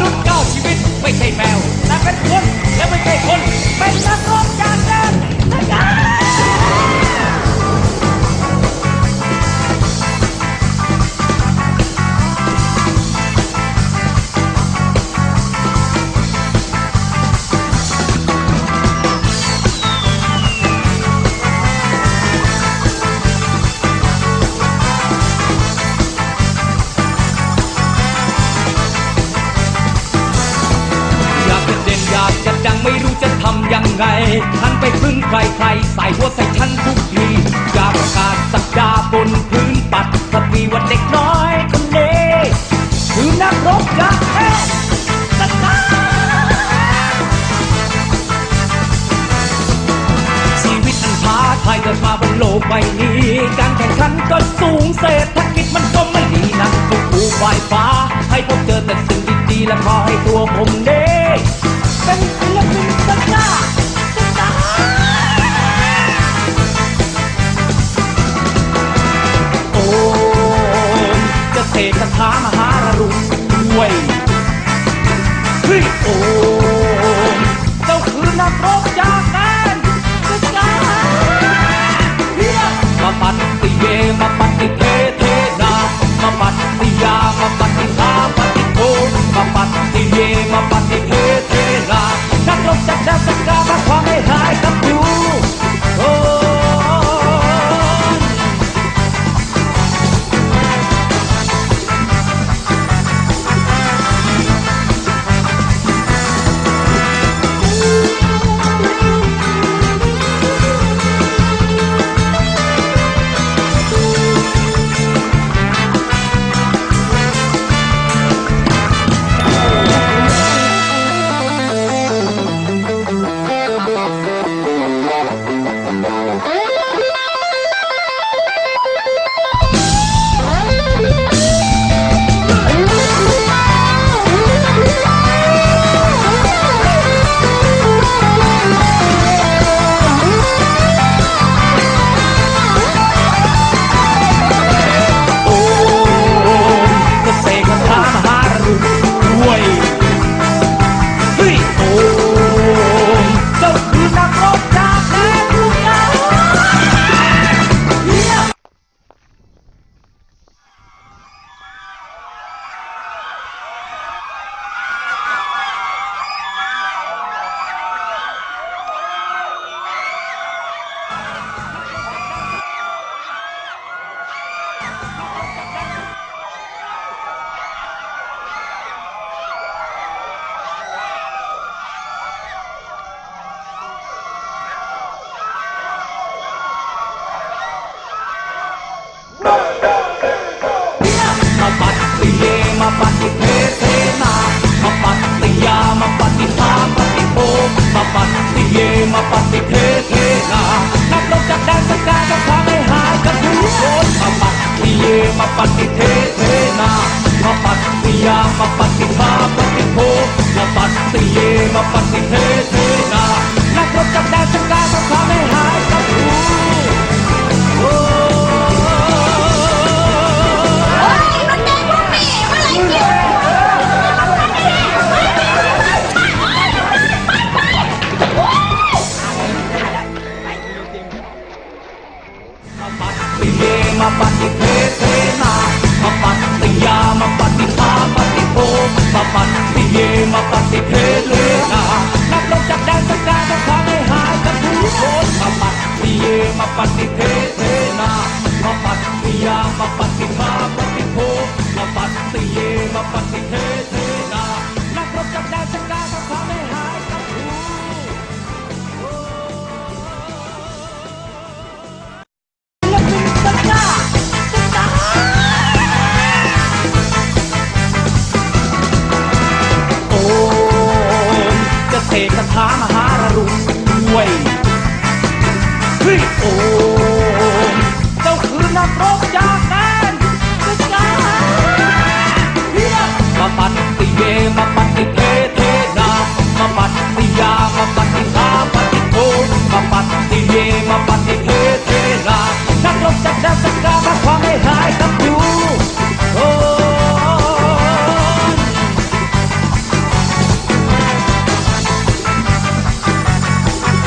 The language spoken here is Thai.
นุษย์ก้าวชีวิตไม่ใช่แมวและเป็นคนและไม่ใช่คน เป็นนักร้องจ ไงหันไปพึ่งใครใครใส่หัวใส่ฉันทุกทีอากปรกาศสักดาบนพื้นปัดสตีวัาเด็กน้อยคนนี้คือนักรบยักษ์แท้สตาชีวิตอันท้าทายเกิดมาบนโลกใบนี้ การแข่งขันก็สูงเศรษฐกิจมันก็ไม่ดีนักทุกผู้ฝ่ายฟ้า ให้พบเจอแต่สิ่งดีๆและขอให้ตัวผมเด้เป็นศิลปินสักหน้า take a karma He Amahara way. Free. Oh, so could not